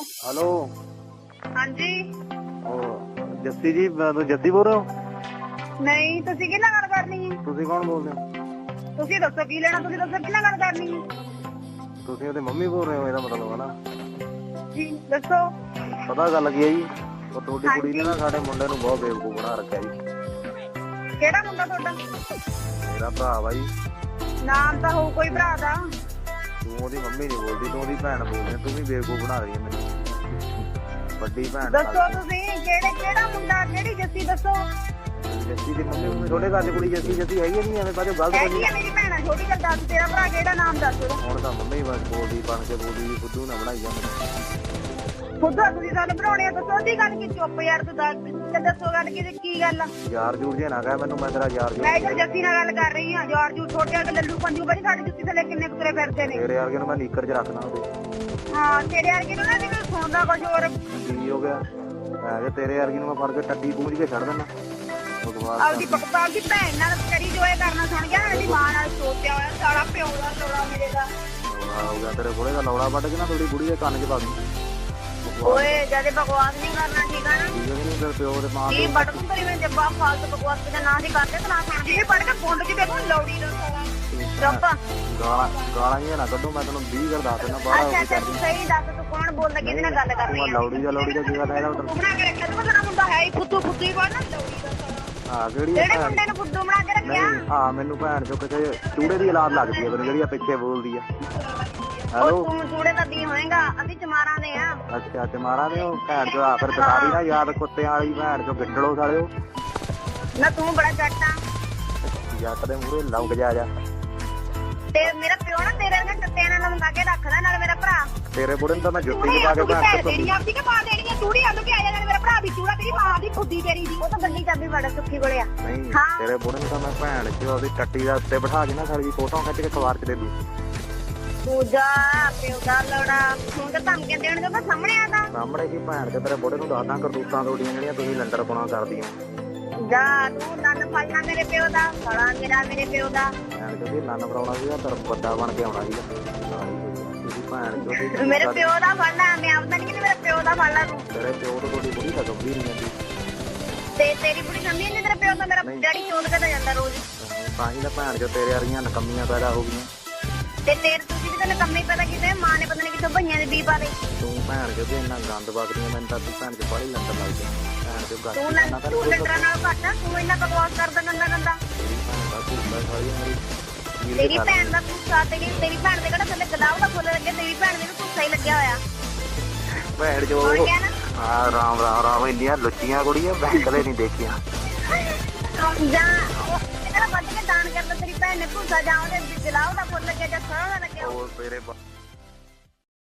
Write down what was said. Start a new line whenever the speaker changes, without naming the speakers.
Hello.
ਹਾਂਜੀ।
ਉਹ ਜੱਸੀ ਜੀ ਮੈਂ ਤੋਂ ਜੱਸੀ ਬੋਲ ਰਹੇ ਹੋ।
ਨਹੀਂ ਤੁਸੀਂ ਕਿਹਨਾਂ ਗੱਲ ਕਰਨੀ ਹੈ
ਤੁਸੀਂ ਕੌਣ ਬੋਲਦੇ ਹੋ?
ਤੁਸੀਂ ਦੱਸੋ ਕੀ ਲੈਣਾ ਤੁਸੀਂ ਦੱਸੋ ਕਿਹਨਾਂ ਗੱਲ ਕਰਨੀ ਹੈ
ਤੁਸੀਂ ਉਹਦੇ ਮੰਮੀ ਬੋਲ ਰਹੇ ਹੋ ਇਹਦਾ ਮਤਲਬ ਹੈ ਨਾ
ਜੀ ਦੱਸੋ।
ਪਤਾ ਗੱਲ ਕੀ ਹੈ ਜੀ? ਉਹ ਤੁਹਾਡੀ ਕੁੜੀ ਨੇ ਨਾ ਸਾਡੇ ਮੁੰਡੇ ਨੂੰ ਬਹੁਤ ਬੇਵਕੂਫ ਬਣਾ ਰੱਖਿਆ ਜੀ।
ਕਿਹੜਾ ਮੁੰਡਾ ਤੁਹਾਡਾ?
ਮੇਰਾ ਭਰਾ ਵਾ ਜੀ।
ਨਾਮ ਤਾਂ ਹੋਊ ਕੋਈ ਭਰਾ ਦਾ।
ਤੂੰ ਉਹਦੀ ਮੰਮੀ ਨਹੀਂ ਬੋਲਦੀ ਤੂੰ ਉਹਦੀ ਭੈਣ ਬੋਲਦੀ ਹੈ, ਤੂੰ ਵੀ ਬੇਵਕੂਫ ਬਣਾ ਰਹੀ ਹੈ ਮੈਨੂੰ ਵੱਡੀ ਭੈਣ
ਦੱਸੋ ਤੁਸੀਂ ਕਿਹੜੇ ਕਿਹੜਾ ਮੁੰਡਾ ਕਿਹੜੀ ਜੱਸੀ ਦੱਸੋ?
ਜੱਸੀ ਦੀ ਮੰਮੀ ਤੁਹਾਡੇ ਘਰ 'ਚ ਕੁੜੀ ਜੱਸੀ ਜੱਸੀ ਹੈਗੀ ਨਹੀਂ ਐਵੇਂ? ਬਾਜੋ ਗਲਤ
ਹੈਗੀ
ਬਣੀ
ਆ। ਮੇਰੀ ਭੈਣ ਆ, ਛੋਟੀ ਗੱਲ ਦੱਸ ਤੇਰਾ ਭਰਾ ਕਿਹੜਾ ਨਾਮ ਦੱਸ ਉਹਦਾ?
ਹੁਣ ਤਾਂ ਮੰਮੀ ਬਸ ਬੋਲਦੀ ਬਣ ਕੇ ਬੋਲਦੀ ਜੀ ਬੁੱਧੂ ਨਾ ਬਣਾਈ ਜਾਂਦੇ
ਖੁਦ ਤੁਸੀਂ ਗੱਲ ਬਣਾਉਣੀ ਆ ਦੱਸੋ ਉਹਦੀ ਗੱਲ ਕੀ ਚੁੱਪ ਯਾਰ ਤੂੰ ਦੱਸ ਤੇ ਦੱਸੋ ਗੱਲ ਕੀ ਕੀ ਗੱਲ ਆ?
ਯਾਰ ਜੂਰ ਜੇ ਨਾ ਕਹਿ ਮੈਨੂੰ ਮੈਂ ਤੇਰਾ ਯਾਰ ਜੂਰ
ਮੈਂ ਤਾਂ ਜੱਸੀ ਨਾਲ ਗੱਲ ਕਰ ਰਹੀ ਹਾਂ ਜੋਰ ਜੂ ਛੋਟੇ ਵਾਲੇ ਲੱਲੂ ਪੰਜੂ ਬੜੀ ਸਾਡੀ ਜੁੱਤੀ ਥੱਲੇ ਕਿੰਨੇ ਕੁਤਰੇ ਫਿਰਦੇ ਨੇ।
ਤੇਰੇ ਵਰਗੇ ਨੂੰ ਮੈਂ ਨੀਕਰ 'ਚ ਰੱਖਦਾ ਉਹਦੇ।
ਹਾਂ ਤੇਰੇ ਵਰਗੇ ਨੂੰ ਨਾ ਜਿਵੇਂ ਸੌਂਦਾ ਕੁਝ ਹੋਰ।
ਕੀ ਹੋ ਗਿਆ? ਮੈਂ ਕਿਹਾ ਤੇਰੇ ਵਰਗੀ ਨੂੰ ਮੈਂ ਫੜ ਕੇ ਟੱਟੀ ਪੂੰਝ ਕੇ ਛੱਡ ਦਿੰਦਾ।
ਆਪਦੀ ਬਕਤਾ ਦੀ ਭੈਣ ਨਾਲ ਕਰੀ ਜੋ ਇਹ ਕਰਨਾ ਸੁਣ ਗਿਆ ਇਹਦੀ ਮਾਂ ਨਾਲ ਸੋਚਿਆ ਹੋਇਆ ਸਾਲਾ ਪਿਓ ਦਾ ਤੋੜਾ ਮੇਰੇ ਦਾ।
ਗਿਆ ਤੇਰੇ ਕੋਲੇ ਦਾ ਲੌੜਾ ਵੱਢ ਕੇ ਨਾ ਥੋੜੀ ਬੁੜੀ ਦੇ ਕੰਨ 'ਚ ਪਾ ਦੂੰ।
ਓਏ ਜਦੇ ਬਕਵਾਸ ਨਹੀਂ ਕਰਨਾ ਠੀਕ ਆ ਨਾ?
ਠੀਕ ਹੈ ਕਿ ਨਹੀਂ ਫਿਰ ਪਿਓ ਦੇ ਮਾਂ
ਇਹ ਬਟਨ ਤੇਰੀ ਮੈਂ ਜੱਬਾ ਫਾਲਤੂ ਬਕਵਾਸ ਤੇ ਨਾ ਦੀ ਕਰਦੇ ਤੇ ਨਾ ਸੁਣਦੀ। ਇਹ ਪੜ ਕੇ ਫੋਨ ਚ ਦੇਖੋ ਲੌੜੀ ਦਾ ਸਾਲਾ ਰੱਬਾ।
ਗਾਲਾਂ ਗਾਲਾਂ ਹੀ ਨਾ ਕੱਢੋ ਮੈਂ ਤੈਨੂੰ 20 ਕਰ ਦੱਸ ਦਿੰਦਾ ਬਾਹਰ
ਅੱਛਾ
ਹੋ
ਅੱਛਾ ਤੂੰ ਸਹੀ ਦੱਸ ਤੂੰ ਕੌਣ ਬੋਲਦਾ ਕਿਹਦੇ ਨਾਲ ਗੱਲ ਕਰ ਰਹੀ
ਤੂੰ
ਹੈ
ਲੌੜੀ ਦਾ ਲੌੜੀ ਦਾ ਕੀ ਗੱਲ ਹੈ ਇਹਦਾ
ਤੂੰ ਬਣਾ ਕੇ ਰੱਖਿਆ ਤੂੰ ਮੇਰਾ ਮੁੰਡਾ ਹੈ ਹੀ ਫੁੱਦੂ ਫੁੱਦੂ ਹੀ ਬਣ ਲੌੜੀ ਦਾ ਸਾਲਾ
ਹਾਂ ਕਿਹੜੀ
ਜਿਹੜੇ
ਭੈਣ?
ਮੁੰਡੇ ਨੂੰ ਫੁੱਦੂ ਬਣਾ ਕੇ ਰੱਖਿਆ?
ਨਹੀਂ ਹਾਂ ਮੈਨੂੰ ਭੈਣ ਚੋਂ ਕਿਤੇ ਚੂੜੇ ਦੀ ਔਲਾਦ ਲੱਗਦੀ ਹੈ ਮੈਨੂੰ ਜਿਹੜੀ ਆ ਪਿੱਛੇ ਬੋਲਦੀ ਆ।
ਉਹ
ਹੈਲੋ
ਤੂੰ ਚੂੜੇ ਦਾ ਦੀ ਹੋਏਗਾ ਅਸੀਂ ਚਮਾਰਾਂ ਦੇ ਆ।
ਅੱਛਾ ਤੇ ਮਾਰਾ ਨੇ ਉਹ ਭੈਣ ਚੋਂ ਆ ਫਿਰ ਨਾ ਕੁੱਤਿਆਂ ਵਾਲੀ ਭੈਣ ਚੋਂ ਗਿੱਟੜੋ ਸਾਲਿਓ।
ਨਾ ਤੂੰ ਬੜਾ ਜੱਟ ਆ।
ਜੱਟ ਦੇ ਮੂਹਰੇ ਲੰਘ ਜਾ ਜਾ।
ਤੇ ਮੇਰਾ ਪਿਓ ਨਾ ਤੇਰੇ ਨਾਲ ਟੱਟਿਆਂ ਨਾਲ ਲੰਗਾ ਕੇ ਰੱਖਦਾ ਨਾਲ ਮੇਰਾ ਭਰਾ।
ਤੇਰੇ ਬੁੜੇ ਨੂੰ ਤਾਂ ਮੈਂ ਜੁੱਤੀ ਪਾ ਕੇ ਭੈਣ
ਦੇਣੀ ਆਪਦੀ ਕਿ ਪਾ ਦੇਣੀ ਆ? ਤੂੜੀ ਆਲੂ ਕੇ ਆ ਜਾ ਨਾਲ ਮੇਰਾ ਭਰਾ ਵੀ ਚੂੜਾ ਤੇਰੀ ਮਾਂ ਦੀ ਫੁੱਦੀ ਤੇਰੀ ਦੀ। ਉਹ ਤਾਂ ਗੱਡੀ ਚਾਬੀ ਬੜਾ ਸੁੱਖੀ ਕੋਲੇ ਆ।
ਨਹੀਂ
ਹਾਂ।
ਤੇਰੇ ਬੁੜੇ ਨੂੰ ਤਾਂ ਮੈਂ ਭੈਣ ਚ ਉਹਦੀ ਟੱਟੀ ਦਾ ਉੱਤੇ ਬਿਠਾ ਕੇ ਨਾ ਸਾਡੀ ਦੀ ਫੋਟੋ ਖਿੱਚ ਕੇ ਅਖਬਾਰ ਚ ਦੇ ਦੂੰ।
ਤੂੰ ਜਾ ਪਿਓ ਦਾ ਲੜਾ। ਹੁਣ ਤਾਂ ਧਮਕੀਆਂ ਦੇਣ ਜੋਗਾ ਸਾਹਮਣੇ ਆ ਤਾਂ।
ਸਾਹਮਣੇ ਕੀ ਭੈਣ ਕੇ ਤੇਰੇ ਬੁੜੇ ਨੂੰ ਦੱਸਦਾ ਕਰਤੂਤਾਂ ਤੁਹਾਡੀਆਂ ਜਿਹੜੀਆਂ ਤੁਸੀਂ ਲੰਡਰ ਪੁਣਾ ਕਰਦੀਆਂ।
ਜਾ ਤੂੰ ਨੰਨ ਫੜਨਾ ਮੇਰੇ ਪਿਓ ਦਾ ਫੜਾ ਮੇਰਾ ਮੇਰੇ ਪਿਓ ਦਾ।
ਭੈਣ ਕਹਿੰਦੀ ਨੰਨ ਬਣਾਉਣਾ ਸੀਗਾ ਤਰ ਵੱਡਾ ਬਣ ਕੇ ਆਉਣਾ ਸੀਗਾ। ਤੁਸੀਂ ਭੈਣ ਚੋਂ ਦੀ
ਤੂੰ ਮੇਰੇ ਪਿਓ ਦਾ ਫੜਨਾ ਮੈਂ ਆਪਦਾ ਨਹੀਂ ਕਿ ਮੇਰੇ ਪਿਓ ਦਾ ਫੜ ਲਾ ਤੂੰ।
ਤੇਰੇ ਪਿਓ ਤੋਂ ਤੁਹਾਡੀ ਬੁੜੀ ਤਾਂ ਗੰਭੀਰ ਨਹੀਂ ਜਾਂਦੀ
ਤੇ ਤੇਰੀ ਬੁੜੀ ਸਮਝੀ ਨਹੀਂ ਤੇਰੇ ਪਿਓ ਦਾ ਮੇਰਾ। ਡੈਡੀ ਚੋਦ ਕੇ ਤਾਂ ਜਾਂਦਾ ਰੋਜ਼।
ਤਾਂ ਹੀ ਤਾਂ ਭੈਣ ਚੋਂ ਤੇਰੇ ਵਰਗੀਆਂ ਨਕਮੀਆਂ ਪੈਦਾ ਹੋ ਗਈਆਂ।
ਤੇ ਤੇਰੇ ਤੁਸੀਂ ਵੀ ਤਾਂ ਕੰਮੇ ਪਤਾ ਕਿਤੇ ਮਾਂ ਨੇ ਪਤਾ ਨਹੀਂ ਕਿੱਥੋਂ ਭਈਆਂ ਦੇ ਬੀ ਪਾ ਦੇ
ਤੂੰ ਭੈਣ ਚੋਂ ਤੇ ਇੰਨਾ ਗੰਦ ਵਗਦੀਆਂ ਮੈਨੂੰ ਤਾਂ ਤੂੰ ਭੈਣ ਚੋਂ ਬੜੀ ਲੰਡਰ ਲੱਗਦੀ ਭੈਣ
ਤੂੰ
ਨਾ
ਤੂੰ ਲੰਡਰਾਂ ਨਾਲ ਘੱਟ ਆ, ਤੂੰ ਇੰਨਾ ਬਕਵਾਸ ਕਰਦਾ ਗੰਦਾ ਗੰਦਾ।
ਭੈਣ ਦਾ ਤੂੰ ਸਾਰੀ ਮੇਰੀ ਵੀਰ
ਤੇਰੀ
ਦੀ ਗੱਲ
ਭੈਣ ਦਾ ਤੂੰ ਸਾ ਤੇਰੀ ਤੇਰੀ ਭੈਣ ਦੇ ਕਿਹੜਾ ਥੱਲੇ ਗਲਾਵ ਦਾ ਫੁੱਲ ਲੱਗੇ ਤੇਰੀ ਭੈਣ ਦੇ ਵੀ ਤੂੰ ਸਹੀ ਲੱਗਿਆ ਹੋਇਆ।
ਭੈਣ ਜੋ
ਹੋਰ ਕਿਆ ਨਾ?
ਹਾਂ ਰਾਮ ਰਾਮ ਰਾਮ ਇੰਨੀਆਂ ਲੁੱਚੀਆਂ ਕੁੜੀਆਂ ਮੈਂ ਕਦੇ ਨਹੀਂ ਦੇਖੀਆਂ।
ਜਾਂ ਉਹ ਕਿਹੜਾ ਵੱਧ ਕੇ ਦਾਨ ਕਰਦਾ, ਤੇਰੀ ਭੈਣ ਨੇ ਭੂਸਾ ਜਾਂ ਉਹਦੇ ਗਲਾਵ ਦਾ ਫੁੱਲ ਲੱਗਿਆ ਜਾਂ ਸਰੋਂ ਦਾ ਲੱਗਿਆ।
ਉਹ ਤੇਰੇ